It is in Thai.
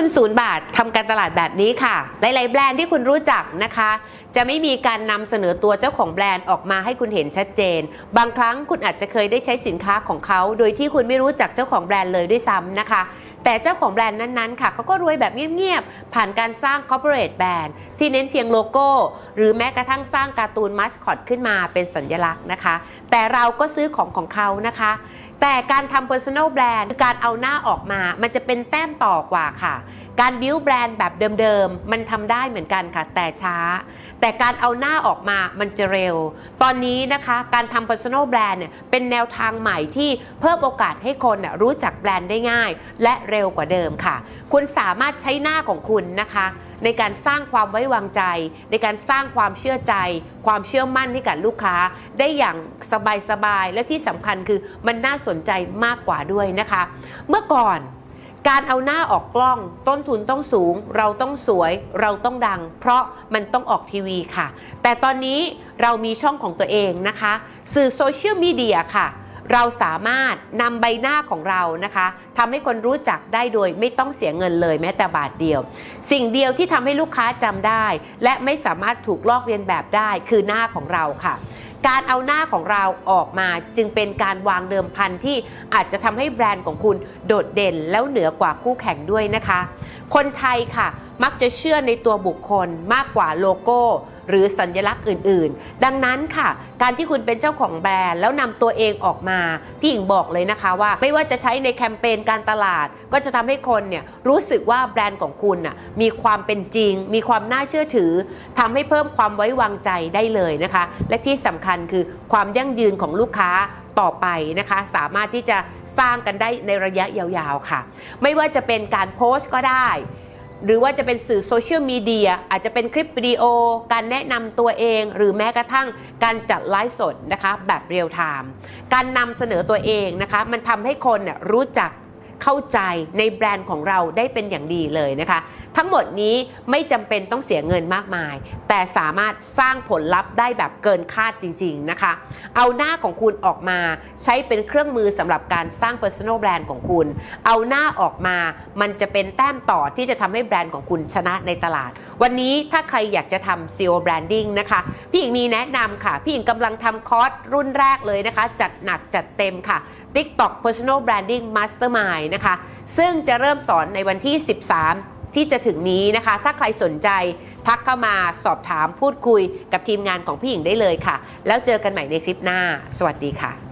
ทุนศูนย์บาททำการตลาดแบบนี้ค่ะ หลาย ๆ แบรนด์ที่คุณรู้จักนะคะ จะไม่มีการนำเสนอตัวเจ้าของแบรนด์ออกมาให้คุณเห็นชัดเจน บางครั้งคุณอาจจะเคยได้ใช้สินค้าของเขา โดยที่คุณไม่รู้จักเจ้าของแบรนด์เลยด้วยซ้ำนะคะ แต่เจ้าของแบรนด์นั้น ๆ ค่ะเขาก็รวยแบบเงียบ ๆ ผ่านการสร้าง corporate แบรนด์ที่เน้นเพียงโลโก้ หรือแม้กระทั่งสร้างการ์ตูนมัสคอตขึ้นมาเป็นสัญลักษณ์นะคะ แต่เราก็ซื้อของของเขานะคะ แต่การทำ personal brand คือการเอาหน้าออกมา มันจะเป็นแต้มต่อกว่าค่ะ การบิวแบรนด์แบบเดิมๆ มันทำได้เหมือนกันค่ะ แต่ช้า แต่การเอาหน้าออกมามันจะเร็ว ตอนนี้นะคะการทำ personal brand เนี่ยเป็นแนวทางใหม่ที่เพิ่มโอกาสให้คนน่ะรู้จักแบรนด์ได้ง่าย และเร็วกว่าเดิมค่ะ คุณสามารถใช้หน้าของคุณนะคะ ในการสร้างความไว้วางใจ ในการสร้างความเชื่อใจ ความเชื่อมั่นให้กับลูกค้า ได้อย่างสบายๆและที่สำคัญคือมันน่าสนใจมากกว่าด้วยนะคะ เมื่อก่อนการเอาหน้าออกกล้องต้นทุนต้องสูง เราต้องสวยเราต้องดัง เพราะมันต้องออกทีวีค่ะ แต่ตอนนี้เรามีช่องของตัวเองนะคะ สื่อโซเชียลมีเดียค่ะ เราสามารถนำใบหน้าของเรานะคะทำให้คนรู้จักได้โดยไม่ต้องเสียเงินเลยแม้แต่บาทเดียว สิ่งเดียวที่ทำให้ลูกค้าจำได้ และไม่สามารถถูกลอกเลียนแบบได้คือหน้าของเราค่ะการเอาหน้าของเราออกมาจึงเป็นการวางเดิมพันที่อาจจะทำให้แบรนด์ของคุณโดดเด่นแล้วเหนือกว่าคู่แข่งด้วยนะคะ คนไทยค่ะ มักจะเชื่อในตัวบุคคลมากกว่าโลโก้ หรือสัญลักษณ์อื่นๆ ดังนั้นค่ะ การที่คุณเป็นเจ้าของแบรนด์แล้วนำตัวเองออกมาพี่หญิงบอกเลยนะคะว่า ไม่ว่าจะใช้ในแคมเปญการตลาด ก็จะทำให้คนเนี่ยรู้สึกว่าแบรนด์ของคุณน่ะมีความเป็นจริง มีความน่าเชื่อถือทำให้เพิ่มความไว้วางใจได้เลยนะคะ และที่สำคัญคือความยั่งยืนของลูกค้าต่อไปนะคะ สามารถที่จะสร้างกันได้ในระยะยาวๆค่ะ ไม่ว่าจะเป็นการโพสต์ก็ได้ หรือว่าจะเป็นสื่อโซเชียลมีเดียอาจจะเป็นคลิปวิดีโอ การแนะนำตัวเอง หรือแม้กระทั่งการจัดไลฟ์สดนะคะแบบเรียลไทม์การนำเสนอตัวเองนะคะมันทำให้คนรู้จักเข้าใจในแบรนด์ของเราได้เป็นอย่างดีเลยนะคะทั้งหมดนี้ไม่จำเป็นต้องเสียเงินมากมาย แต่สามารถสร้างผลลัพธ์ได้แบบเกินคาดจริง ๆนะคะ เอาหน้าของคุณออกมาใช้เป็นเครื่องมือสำหรับการสร้าง personal brand ของคุณ เอาหน้าออกมามันจะเป็นแต้มต่อที่จะทำให้แบรนด์ของคุณชนะในตลาด วันนี้ถ้าใครอยากจะทำ SEO branding นะคะ พี่หญิงมีแนะนำค่ะ พี่หญิงกำลังทำคอร์สรุ่นแรกเลยนะคะ จัดหนักจัดเต็มค่ะ TikTok Personal Branding Mastermind นะคะ ซึ่งจะเริ่มสอนในวันที่ 13 ที่จะถึงนี้นะคะ ถ้าใครสนใจทักเข้ามาสอบถามพูดคุยกับทีมงานของพี่หญิงได้เลยค่ะ แล้วเจอกันใหม่ในคลิปหน้า สวัสดีค่ะ